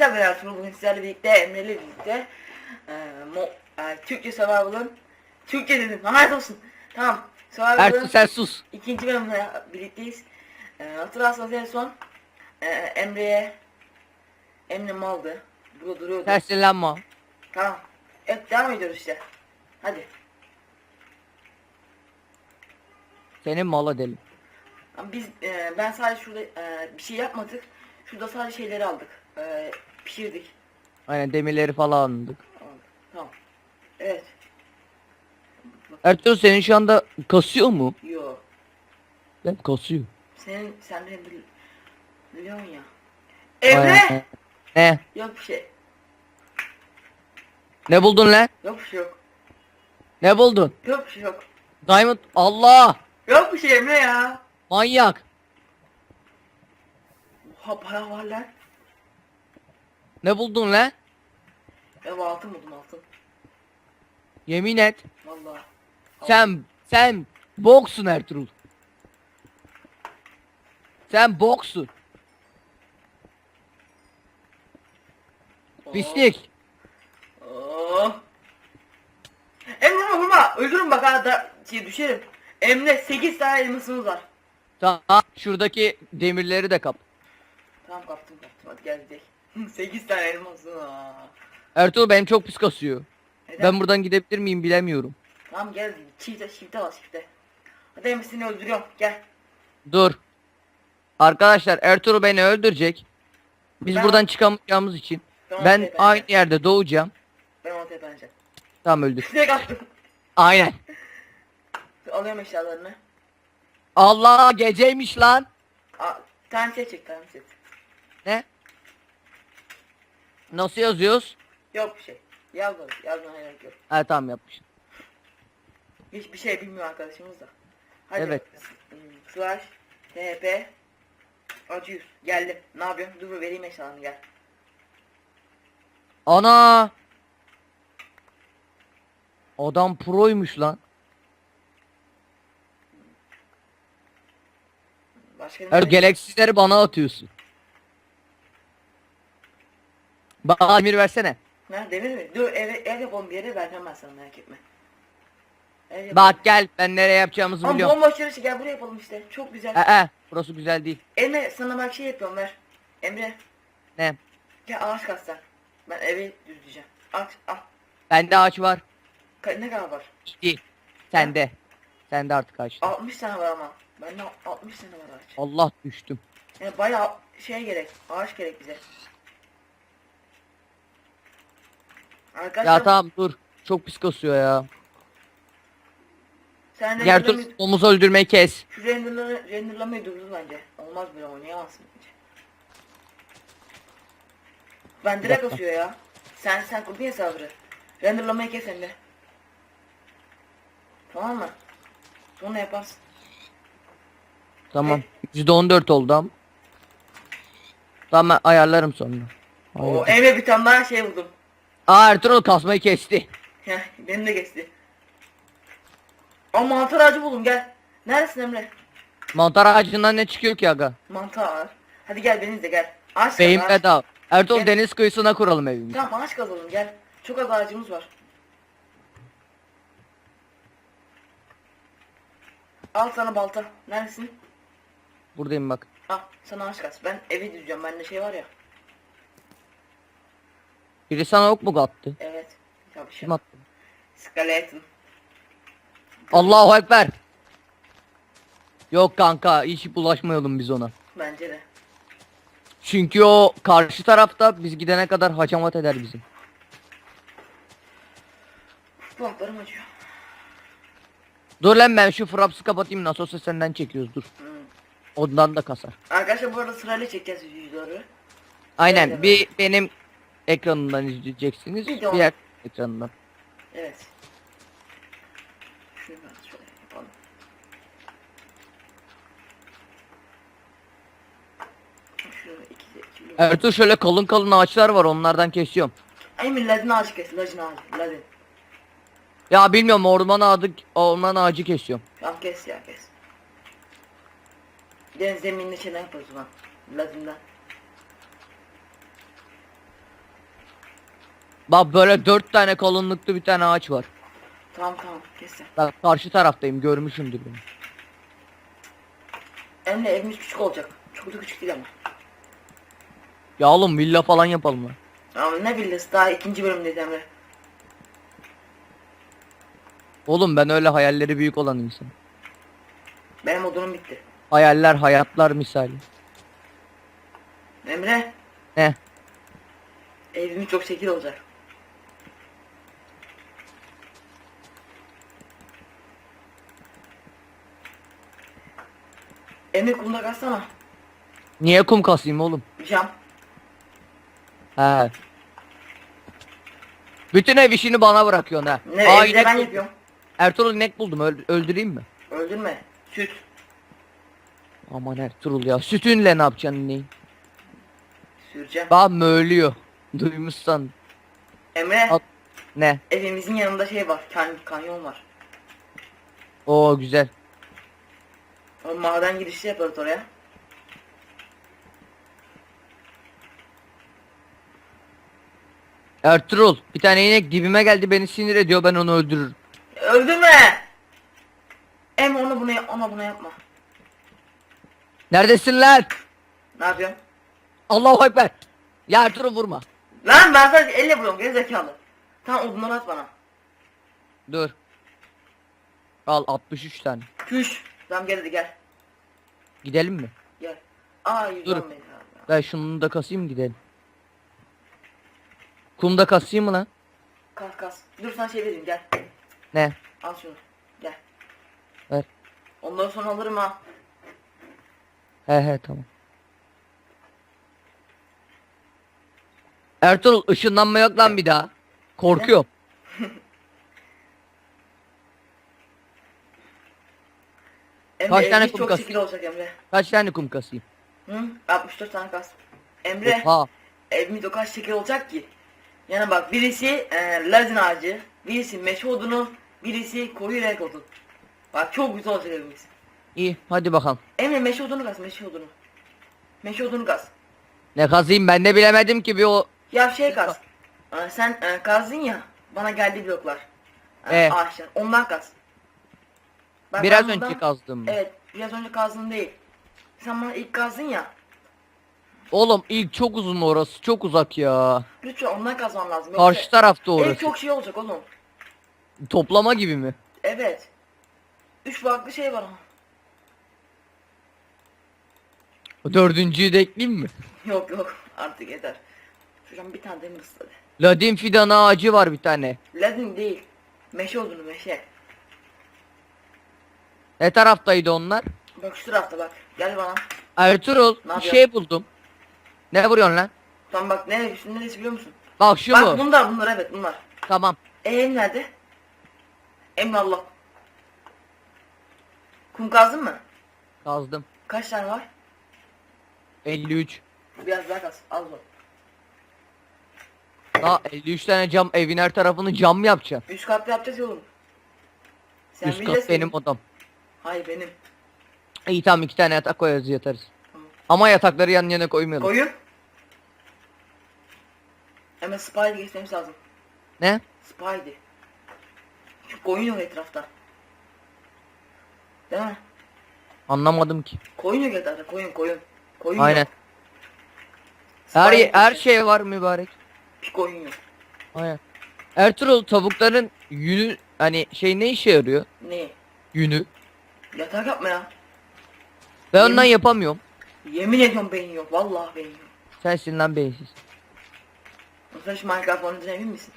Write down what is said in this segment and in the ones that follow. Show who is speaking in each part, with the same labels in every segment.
Speaker 1: arkadaşlar ben Ertuğrul bugün sizlerle birlikte Emre ile birlikte e, mo, e, Türkçe Survival'ın Türkçe dedim lanet olsun. Tamam Survival'ın
Speaker 2: sen sus.
Speaker 1: ikinci bölümle birlikteyiz. E, hatırlarsanız en son e, Emre'ye Emre maldı. Burada duruyordu.
Speaker 2: Terslenme.
Speaker 1: tamam evet devam ediyoruz işte. Hadi.
Speaker 2: Senin mala delim.
Speaker 1: Biz e, ben sadece şurada e, bir şey yapmadık. Şurada sadece şeyleri aldık. E, pişirdik
Speaker 2: Aynen demirleri falan alındık.
Speaker 1: tamam evet
Speaker 2: Ertuğrul senin şu anda kasıyor mu?
Speaker 1: yo
Speaker 2: Ben kasıyor.
Speaker 1: Senin sen de bil, biliyorsun ya. Emre!
Speaker 2: Aynen. Ne?
Speaker 1: Yok bir şey.
Speaker 2: Ne buldun lan?
Speaker 1: Yok bir şey yok.
Speaker 2: Ne buldun?
Speaker 1: Yok bir şey yok.
Speaker 2: Diamond Allah!
Speaker 1: Yok bir şey Emre ya.
Speaker 2: Manyak!
Speaker 1: Oha para var lan.
Speaker 2: Ne buldun lan?
Speaker 1: Ev altın buldum altın.
Speaker 2: Yemin et.
Speaker 1: Vallahi.
Speaker 2: Sen sen boksun Ertuğrul. Sen boksun. Pislik.
Speaker 1: Oo. Emre vurma vurma. Öldürün bak ha da şey düşerim. Emre 8 tane elmasımız var.
Speaker 2: Tamam. Şuradaki demirleri de kap.
Speaker 1: Tamam kaptım kaptım hadi gel gidelim. 8 tane elmasım var.
Speaker 2: Ertuğrul benim çok pis kasıyor.
Speaker 1: Neden?
Speaker 2: Ben buradan gidebilir miyim bilemiyorum.
Speaker 1: Tamam gel çifte çifte bas çifte. Hadi Emre seni öldürüyorum gel.
Speaker 2: Dur. Arkadaşlar Ertuğrul beni öldürecek. Biz
Speaker 1: Ben-
Speaker 2: buradan çıkamayacağımız için. Ben
Speaker 1: tepence.
Speaker 2: aynı yerde doğacağım.
Speaker 1: Ben onu tepeneceğim.
Speaker 2: Tamam öldür.
Speaker 1: Direkt attım.
Speaker 2: Aynen.
Speaker 1: Alıyorum eşyalarını.
Speaker 2: Allah geceymiş lan.
Speaker 1: Aa, tane set çek tane set.
Speaker 2: Ne? Nasıl yazıyoruz?
Speaker 1: Yok bir şey. Yazma yazmana gerek yok.
Speaker 2: Ha tamam yapmışım.
Speaker 1: Hiçbir şey bilmiyor arkadaşımız da. Hadi.
Speaker 2: Evet.
Speaker 1: Hmm, Slash TP Acıyüz. Geldim. Ne yapıyorsun? Dur vereyim eşyalarını gel.
Speaker 2: Ana. Adam proymuş lan.
Speaker 1: Başka ne?
Speaker 2: Her galaksizleri bana atıyorsun. Bana emir versene.
Speaker 1: Ne demir mi? Dur ev, ev yapalım bir yere vereceğim ben sana merak etme. Ev yapalım.
Speaker 2: Bak gel ben nereye yapacağımızı
Speaker 1: Ama
Speaker 2: biliyorum.
Speaker 1: bomboş yere gel buraya yapalım işte. Çok güzel.
Speaker 2: Ee, ee, burası güzel değil.
Speaker 1: Emre sana bak şey yapıyorum ver. Emre
Speaker 2: Ne?
Speaker 1: gel ağaç kassan. Ben evi düzleyeceğim. Aç al.
Speaker 2: Bende ağaç var.
Speaker 1: Ka- ne kadar var?
Speaker 2: Değil. Sende. Sende artık ağaç.
Speaker 1: 60 tane var ama. Bende 60 tane var ağaç.
Speaker 2: Allah düştüm.
Speaker 1: Yani bayağı şey gerek. Ağaç gerek bize. Arkadaşlar
Speaker 2: Ya tamam dur. Çok pis kasıyor ya.
Speaker 1: sen
Speaker 2: Gertur
Speaker 1: renderlamayı,
Speaker 2: domuz öldürmeyi kes.
Speaker 1: şu renderlamayı, renderlamayı durdur bence. Olmaz böyle oynayamazsın bence. Ben direkt
Speaker 2: dakika.
Speaker 1: asıyor ya. Sen sen kurdun ya sabrı. Renderlamayı kes sen de. Tamam mı? Sonra yaparsın.
Speaker 2: Tamam. %14 oldu ama. Tamam ben ayarlarım sonra.
Speaker 1: O
Speaker 2: Hayır.
Speaker 1: Emre bir tane daha şey buldum.
Speaker 2: Aa Ertuğrul kasmayı kesti.
Speaker 1: Heh, benim de geçti. Aa mantar ağacı buldum gel. Neredesin Emre?
Speaker 2: Mantar ağacından ne çıkıyor ki aga?
Speaker 1: Mantar. Hadi gel beniz de gel. Ağaç kaz,
Speaker 2: Beyin
Speaker 1: ağaç.
Speaker 2: bedava. Ertuğrul
Speaker 1: Gel.
Speaker 2: deniz kıyısına kuralım evimizi.
Speaker 1: Tamam ağaç kazalım gel. Çok az ağacımız var. Al sana balta. Neredesin?
Speaker 2: Buradayım bak.
Speaker 1: Al sana ağaç kaz. Ben evi düzeceğim. Bende şey var ya.
Speaker 2: Biri sana ok mu kattı?
Speaker 1: Evet.
Speaker 2: Kim attı?
Speaker 1: Skeleton.
Speaker 2: Allahu Ekber. Yok kanka hiç bulaşmayalım biz ona.
Speaker 1: Bence de.
Speaker 2: Çünkü o karşı tarafta biz gidene kadar hacamat eder bizi.
Speaker 1: Kulaklarım acıyor.
Speaker 2: Dur lan ben şu fraps'ı kapatayım nasıl olsa senden çekiyoruz dur.
Speaker 1: Hmm.
Speaker 2: Ondan da kasar.
Speaker 1: Arkadaşlar bu arada sırayla çekeceğiz videoları.
Speaker 2: Aynen bir benim ekranından izleyeceksiniz.
Speaker 1: Bir de
Speaker 2: Diğer ekranından.
Speaker 1: Evet. Şunu ben şöyle yapalım. Şunu iki, iki, iki.
Speaker 2: Ertuğ şöyle kalın kalın ağaçlar var onlardan kesiyorum.
Speaker 1: Ay mi ladin ağacı kes, ladin ağacı, ladin.
Speaker 2: Ya bilmiyorum orman ağacı, orman ağacı kesiyorum.
Speaker 1: Tamam kes ya kes. Deniz zeminli şeyler yaparız ulan. Ladinden.
Speaker 2: Bak böyle dört tane kalınlıklı bir tane ağaç var.
Speaker 1: Tamam tamam kes sen.
Speaker 2: Bak karşı taraftayım görmüşümdür beni.
Speaker 1: Emre evimiz küçük olacak. Çok da küçük değil ama.
Speaker 2: Ya oğlum villa falan yapalım lan.
Speaker 1: Ama ne villası daha ikinci bölümdeyiz Emre.
Speaker 2: Oğlum ben öyle hayalleri büyük olan insan.
Speaker 1: Benim odunum bitti.
Speaker 2: Hayaller hayatlar misali.
Speaker 1: Emre
Speaker 2: Ne?
Speaker 1: evimiz çok şekil olacak. Emre kumda kaçsana.
Speaker 2: Niye kum kasayım oğlum?
Speaker 1: Cam.
Speaker 2: He. Bütün ev işini bana bırakıyorsun ha.
Speaker 1: Ne
Speaker 2: Aa,
Speaker 1: evde
Speaker 2: inek
Speaker 1: ben
Speaker 2: buldum.
Speaker 1: yapıyorum.
Speaker 2: Ertuğrul inek buldum öl- öldüreyim mi?
Speaker 1: Öldürme. Süt.
Speaker 2: Aman Ertuğrul ya sütünle ne yapacaksın ineği?
Speaker 1: Süreceğim.
Speaker 2: Bak möğlüyor. Duymuşsan.
Speaker 1: Emre
Speaker 2: Al. Ne?
Speaker 1: evimizin yanında şey var. Kan kanyon var.
Speaker 2: Oo güzel.
Speaker 1: O maden girişi yaparız oraya.
Speaker 2: Ertuğrul bir tane inek dibime geldi beni sinir ediyor ben onu öldürürüm.
Speaker 1: Öldürme. Emre onu bunu yap- ona bunu yapma.
Speaker 2: Neredesin lan?
Speaker 1: Ne yapıyorsun?
Speaker 2: Allahu Ekber. Ya Ertuğrul vurma.
Speaker 1: Lan ben sadece elle vuruyorum geri zekalı. Tamam odunları at bana.
Speaker 2: Dur. Al 63 tane.
Speaker 1: Küş. Tamam gel hadi gel.
Speaker 2: Gidelim mi?
Speaker 1: Gel. Aa yüzden
Speaker 2: Dur.
Speaker 1: beni abi.
Speaker 2: Ben şunu da kasayım gidelim. Kumda kasayım mı lan?
Speaker 1: Kas kas. Dur sana şey vereyim gel.
Speaker 2: Ne?
Speaker 1: Al şunu. Gel.
Speaker 2: Ver.
Speaker 1: Ondan sonra alırım ha.
Speaker 2: He he tamam. Ertuğrul ışınlanma yok lan bir daha. Korkuyorum.
Speaker 1: Emre
Speaker 2: Kaç tane kum
Speaker 1: çok
Speaker 2: kas?
Speaker 1: şekil olacak Emre.
Speaker 2: Kaç tane kum kasayım?
Speaker 1: Hı? 64 tane kas. Emre
Speaker 2: Ha.
Speaker 1: evimiz o kadar şekil olacak ki. Yani bak birisi e, lazin ağacı, birisi meşe odunu, birisi koyu renk odun. Bak çok güzel olacak evimiz.
Speaker 2: İyi hadi bakalım.
Speaker 1: Emre meşe odunu kas meşe odunu. Meşe odunu kas.
Speaker 2: Ne kazayım ben de bilemedim ki bir o.
Speaker 1: Ya şey kas. Aa, sen e, kazdın ya bana geldi bloklar. E,
Speaker 2: Ee?
Speaker 1: Ağaçlar. Ondan kas. Bak,
Speaker 2: Biraz
Speaker 1: ben
Speaker 2: önce kazdım.
Speaker 1: Evet biraz önce kazdın değil. Sen bana ilk kazdın ya.
Speaker 2: Oğlum ilk çok uzun orası çok uzak ya.
Speaker 1: Lütfen ondan kazman lazım. Yoksa
Speaker 2: Karşı tarafta orası.
Speaker 1: çok şey olacak oğlum.
Speaker 2: Toplama gibi mi?
Speaker 1: Evet. Üç farklı şey var ama.
Speaker 2: Dördüncüyü de ekleyeyim mi?
Speaker 1: Yok yok artık yeter. Şuradan bir tane demir ısladı.
Speaker 2: Ladin fidanı ağacı var bir tane.
Speaker 1: Ladin değil. Meşe odunu meşe.
Speaker 2: Ne taraftaydı onlar?
Speaker 1: Bak şu tarafta bak. Gel bana.
Speaker 2: Ertuğrul
Speaker 1: Ne
Speaker 2: bir
Speaker 1: yapıyorsun?
Speaker 2: şey buldum. Ne vuruyorsun lan?
Speaker 1: Tamam bak ne şu neresi biliyor musun?
Speaker 2: Bak şu
Speaker 1: bak
Speaker 2: mu?
Speaker 1: bunlar bunlar evet bunlar.
Speaker 2: Tamam.
Speaker 1: Eee nerede? Emrallah. Kum kazdın mı?
Speaker 2: Kazdım.
Speaker 1: Kaç tane var?
Speaker 2: 53.
Speaker 1: Biraz daha kaz. Az o.
Speaker 2: Daha 53 tane cam evin her tarafını cam mı yapacaksın?
Speaker 1: Üst katlı yapacağız ya oğlum. Sen
Speaker 2: Üst kat
Speaker 1: bilirsin.
Speaker 2: benim odam.
Speaker 1: Hayır benim.
Speaker 2: İyi tamam iki tane yatak koyarız yatarız.
Speaker 1: Tamam.
Speaker 2: Ama yatakları yan yana koymayalım.
Speaker 1: Koyun. Hemen Spidey geçmemiz lazım.
Speaker 2: Ne?
Speaker 1: Spidey. Şu koyun yok etrafta. Değil mi?
Speaker 2: Anlamadım ki.
Speaker 1: Koyun yok etrafta. Koyun koyun. Koyun
Speaker 2: Aynen.
Speaker 1: yok.
Speaker 2: Her her şey var mübarek.
Speaker 1: Bir koyun yok.
Speaker 2: Aynen. Ertuğrul tavukların yünü hani şey ne işe yarıyor?
Speaker 1: Ne?
Speaker 2: Yünü.
Speaker 1: Yatak yapma ya.
Speaker 2: Ben
Speaker 1: Yemin-
Speaker 2: ondan yapamıyorum.
Speaker 1: Yemin ediyorum beyin yok. Vallahi beyin yok.
Speaker 2: Sensin lan beyinsiz.
Speaker 1: Sen şu Minecraft oynadığına emin misin?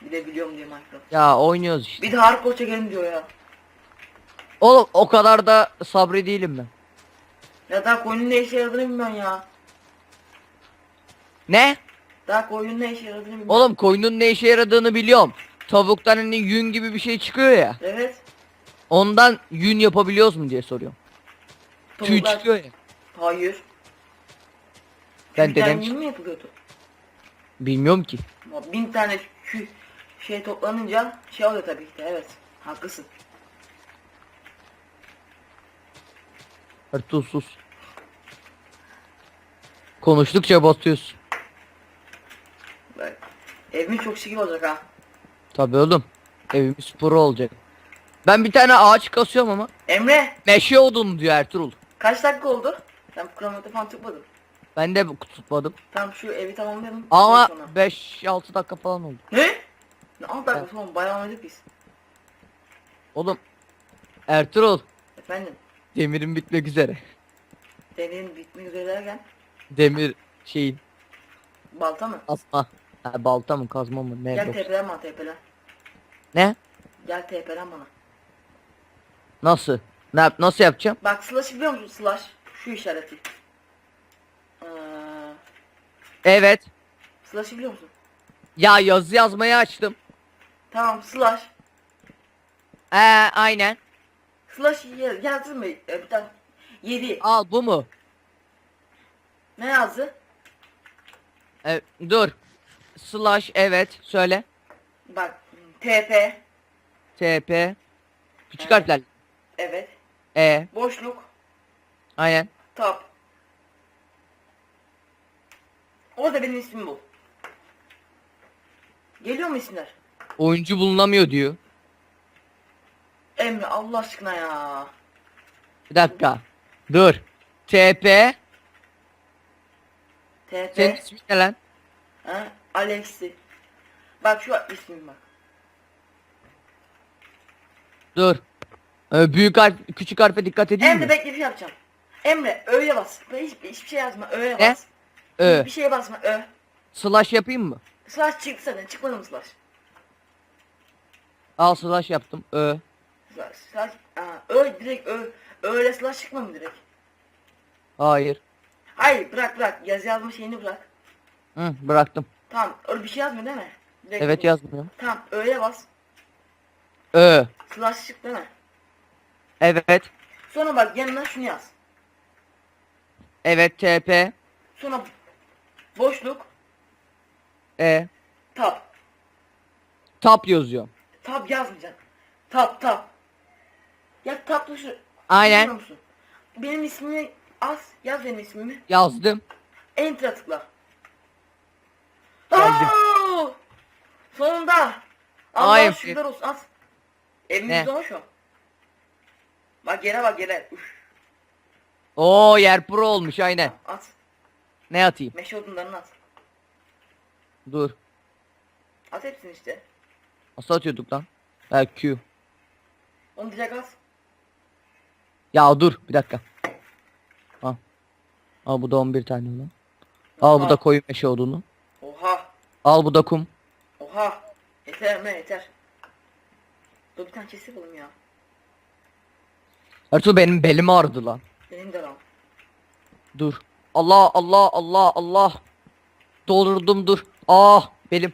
Speaker 1: Bir de biliyorum diye Minecraft.
Speaker 2: Ya oynuyoruz işte.
Speaker 1: Bir de hardcore çekelim diyor ya.
Speaker 2: Oğlum o kadar da sabri değilim ben.
Speaker 1: Ya daha koyunun ne işe yaradığını bilmiyorsun ya.
Speaker 2: Ne?
Speaker 1: Daha koyunun ne işe yaradığını bilmiyorsun.
Speaker 2: Oğlum koyunun ne işe yaradığını biliyorum. Tavuktan hani yün gibi bir şey çıkıyor ya.
Speaker 1: Evet.
Speaker 2: Ondan yün yapabiliyoruz mu diye soruyorum. Tüy
Speaker 1: Tavuklar-
Speaker 2: çıkıyor ya.
Speaker 1: Hayır.
Speaker 2: Ben
Speaker 1: Tüyden
Speaker 2: dedem
Speaker 1: yün mü yapılıyordu?
Speaker 2: bilmiyorum ki.
Speaker 1: Ama Bin tane şu şey toplanınca şey oluyor tabii ki de evet. Haklısın.
Speaker 2: Ertuğrul sus. Konuştukça batıyorsun.
Speaker 1: Bak Evimin çok şekil olacak ha.
Speaker 2: Tabii oğlum. Evimiz pro olacak. Ben bir tane ağaç kasıyorum ama.
Speaker 1: Emre
Speaker 2: Meşe odun diyor Ertuğrul.
Speaker 1: kaç dakika oldu? Ben kronometre falan tutmadım.
Speaker 2: Ben de bu- tutmadım.
Speaker 1: Tamam şu evi tamamlayalım.
Speaker 2: Ama
Speaker 1: Sonra.
Speaker 2: 5-6 dakika falan oldu.
Speaker 1: Ne? Ne alt dakika sonra bayağı oynadık biz.
Speaker 2: Oğlum. Ertuğrul.
Speaker 1: Efendim
Speaker 2: Demirin bitmek üzere.
Speaker 1: deneyin bitmek üzere derken
Speaker 2: Demir şeyin.
Speaker 1: balta mı?
Speaker 2: Asma. Ha, balta mı kazma mı ne?
Speaker 1: Gel
Speaker 2: yok.
Speaker 1: tepelen bana tepelen.
Speaker 2: Ne?
Speaker 1: Gel tepelen bana.
Speaker 2: Nasıl? Ne yap nasıl yapacağım?
Speaker 1: Bak slash biliyor musun slash? Şu işareti. Ee,
Speaker 2: Evet.
Speaker 1: slash'ı biliyor musun?
Speaker 2: Ya yazı yazmayı açtım.
Speaker 1: Tamam slash.
Speaker 2: Ee aynen.
Speaker 1: Slash ya- yazdın mı? Ee, bir tane. 7.
Speaker 2: Al bu mu?
Speaker 1: Ne yazdı?
Speaker 2: E, dur. Slash evet söyle.
Speaker 1: Bak TP.
Speaker 2: TP. Küçük
Speaker 1: Evet.
Speaker 2: harfler.
Speaker 1: Evet.
Speaker 2: E
Speaker 1: Boşluk.
Speaker 2: aynen.
Speaker 1: Tab. Orada benim ismim bu. Geliyor mu isimler?
Speaker 2: Oyuncu bulunamıyor diyor.
Speaker 1: Emre Allah aşkına ya.
Speaker 2: Bir dakika. Dur. TP.
Speaker 1: TP.
Speaker 2: Senin ismin ne lan?
Speaker 1: Ha? Alex'i. Bak şu ismim bak.
Speaker 2: Dur. Ee, büyük harf, küçük harfe dikkat edeyim
Speaker 1: Emre
Speaker 2: mi?
Speaker 1: bekle bir şey yapacağım. Emre öyle bas. Hiç, hiçbir şey yazma. Öyle
Speaker 2: Ne?
Speaker 1: bas.
Speaker 2: Ö.
Speaker 1: Bir şeye basma. Ö.
Speaker 2: Slash yapayım mı?
Speaker 1: Slash çıktı zaten. Çıkmadı mı slash?
Speaker 2: Al slash yaptım. Ö.
Speaker 1: Slash. Slash. Aa, ö direkt ö. Öyle slash çıkma mı direkt?
Speaker 2: Hayır.
Speaker 1: Hayır bırak bırak. Yaz yazma şeyini bırak.
Speaker 2: Hı, bıraktım.
Speaker 1: Tamam öyle bir şey yazmıyor değil mi? Direkt
Speaker 2: Evet yazmıyorum.
Speaker 1: Tamam öyle bas.
Speaker 2: Ö.
Speaker 1: Slash çık değil mi?
Speaker 2: Evet.
Speaker 1: Sonra bak yanına şunu yaz.
Speaker 2: Evet TP.
Speaker 1: Sonra boşluk.
Speaker 2: E.
Speaker 1: Tab.
Speaker 2: Tap yazıyorum.
Speaker 1: Tab yazmayacaksın. Tab tab. Ya tab tuşu.
Speaker 2: Aynen.
Speaker 1: Musun? Benim ismimi az. Yaz benim ismimi.
Speaker 2: Yazdım.
Speaker 1: Enter'a tıkla.
Speaker 2: Geldim.
Speaker 1: Aa! Sonunda. Allah
Speaker 2: Hayır.
Speaker 1: şükürler olsun.
Speaker 2: Ne?
Speaker 1: Evimizde o şu. Bak yere bak yere. Üf,
Speaker 2: Oo yer pro olmuş aynen.
Speaker 1: at.
Speaker 2: Ne atayım?
Speaker 1: Meşe odunlarını at.
Speaker 2: Dur.
Speaker 1: At hepsini işte.
Speaker 2: Nasıl atıyorduk lan? Ha Q.
Speaker 1: Onu direkt at.
Speaker 2: Ya dur bir dakika. Al. Al bu da 11 tane lan. Al bu da koyu meşe odunu.
Speaker 1: Oha.
Speaker 2: Al bu da kum.
Speaker 1: Oha. Yeter Emre yeter. Dur bir tane kes yapalım ya.
Speaker 2: Ertuğrul benim belim ağrıdı lan.
Speaker 1: Benim de lan.
Speaker 2: Dur. Allah Allah Allah Allah. Doldurdum dur. Ah belim.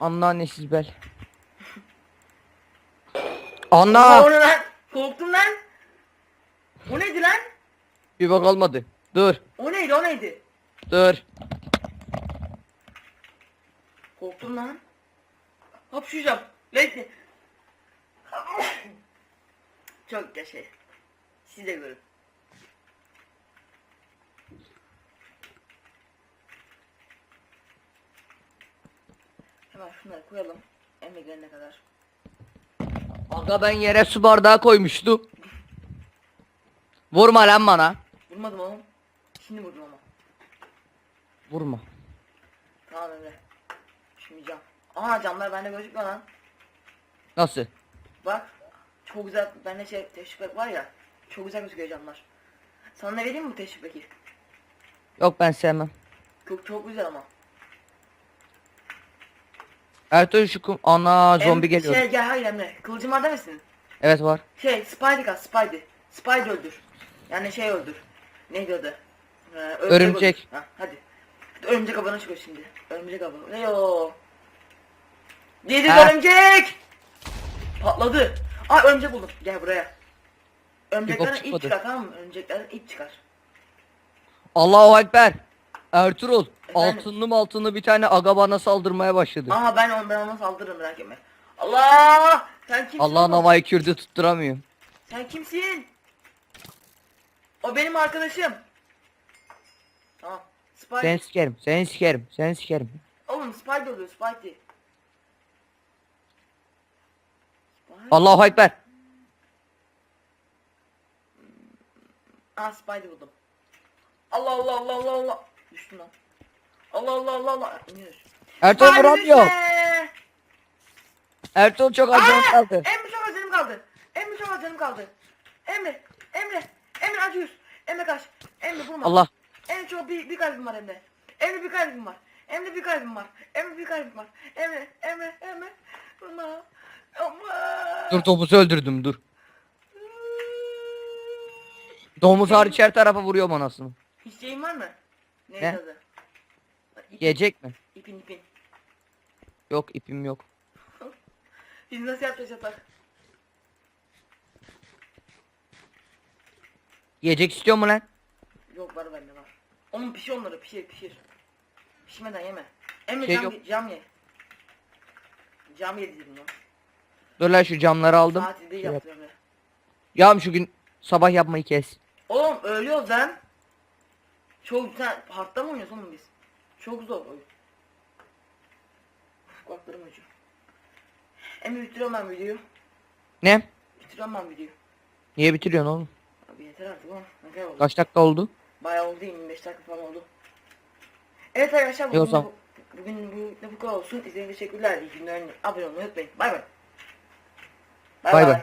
Speaker 2: Anneannesiz bel.
Speaker 1: O ne lan? Korktum lan. O neydi lan?
Speaker 2: Bir bak olmadı. Dur.
Speaker 1: O neydi o neydi?
Speaker 2: Dur.
Speaker 1: Korktum lan. Hapşuracağım. Bekle. Çok yaşa. Siz de görün. Hemen şunları koyalım. Emre gelene kadar.
Speaker 2: Aga ben yere su bardağı koymuştum. Vurma lan bana.
Speaker 1: Vurmadım oğlum. Şimdi vurdum ama.
Speaker 2: Vurma.
Speaker 1: Tamam Emre. Şimdi cam. Aa camlar bende gözükmüyor lan.
Speaker 2: Nasıl?
Speaker 1: Bak. Çok güzel. Bende şey teşvik var ya. Çok güzel gözüküyor camlar. Sana ne vereyim mi teşvik
Speaker 2: Yok ben sevmem.
Speaker 1: Çok çok güzel ama.
Speaker 2: Ertuğrul şu kum... Ana zombi
Speaker 1: Em-
Speaker 2: geliyor.
Speaker 1: Şey gel hayır Emre. Kılıcım var demesin.
Speaker 2: Evet var.
Speaker 1: Şey Spidey kas Spidey. Spidey öldür. Yani şey öldür. Neydi adı? Ee,
Speaker 2: Örümcek.
Speaker 1: öldür. Ha, hadi. Örümcek abana çıkıyor şimdi. Örümcek abana. Ne o? Yedik
Speaker 2: Ha.
Speaker 1: örümcek! Patladı. Aa örümcek buldum. Gel buraya. Örümceklerden ip
Speaker 2: çıkmadı.
Speaker 1: çıkar tamam mı? Örümceklerden ip çıkar.
Speaker 2: Allahu Ekber. Ertuğrul. Altınlı altınlı bir tane aga bana saldırmaya başladı.
Speaker 1: Aha ben on ben ona saldırırım merak etme. Allah! Sen kimsin?
Speaker 2: Allah'ın
Speaker 1: oğlum?
Speaker 2: havayı kürdü tutturamıyor.
Speaker 1: Sen kimsin? O benim arkadaşım. Tamam. Spidey.
Speaker 2: Seni sikerim. Seni sikerim. Seni sikerim.
Speaker 1: Oğlum Spidey oluyor Spidey. Spidey.
Speaker 2: Allahu Ekber.
Speaker 1: Aa Spidey buldum. Allah Allah Allah Allah Allah. Düştüm lan. Allah Allah Allah Allah. İniyor.
Speaker 2: Ertuğrul vuramıyor.
Speaker 1: düşme!
Speaker 2: Ertuğrul çok acayip
Speaker 1: Aa!
Speaker 2: kaldı.
Speaker 1: Emre çok az canım kaldı. Emre çok az canım kaldı. Emre. Emre. Emre acı yüz. Emre kaç. Emre vurma.
Speaker 2: Allah.
Speaker 1: Emre çok bir, bir kalbim var Emre. Emre bir kalbim var. Emre bir kalbim var. Emre bir kalbim var. Emre. Emre. Emre. Vurma.
Speaker 2: Dur topuzu öldürdüm dur. Domuz hariç her tarafa vuruyor anasını.
Speaker 1: Hiç şeyin var mı? Neydi
Speaker 2: Ne?
Speaker 1: adı? İpin,
Speaker 2: Yiyecek mi?
Speaker 1: ipin ipin.
Speaker 2: Yok ipim yok.
Speaker 1: Biz nasıl yapacağız yatak?
Speaker 2: Yiyecek istiyor mu lan?
Speaker 1: Yok var bende var. Oğlum pişir onları pişir pişir. Pişmeden yeme. Emre
Speaker 2: Şey
Speaker 1: cam,
Speaker 2: yok.
Speaker 1: cam ye. Cam yedirdim ya.
Speaker 2: Dur lan şu camları aldım.
Speaker 1: Tatilde
Speaker 2: Şey yap.
Speaker 1: yaptı Emre.
Speaker 2: Ya şu gün sabah yapmayı kes.
Speaker 1: Oğlum ölüyoruz lan. Çok sen hardta mı oynuyorsun oğlum biz? Çok zor oyun. Kulaklarım acıyor. Emre bitiriyorum ben videoyu.
Speaker 2: Ne?
Speaker 1: Bitiriyorum ben videoyu.
Speaker 2: Niye bitiriyorsun oğlum?
Speaker 1: Abi yeter artık oğlum. Ne kadar oldu?
Speaker 2: Kaç dakika oldu?
Speaker 1: Bayağı oldu 25 dakika falan oldu. Evet arkadaşlar bugün, bu, bugün bu, bu kadar olsun. İzlediğiniz için teşekkürler. İyi günler. Abone olmayı unutmayın. Bay bay.
Speaker 2: Bay bay.